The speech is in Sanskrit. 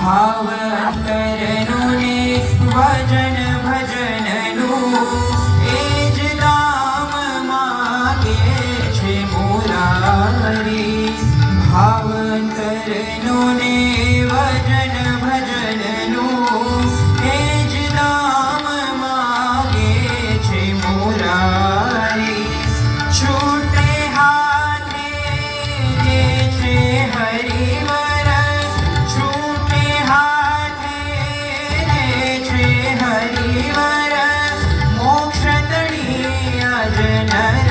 भाव भावकरी भजन भजननु। एज नाम भजननुज रामगे मोरा भावकर शिवर मोक्षणी अजनर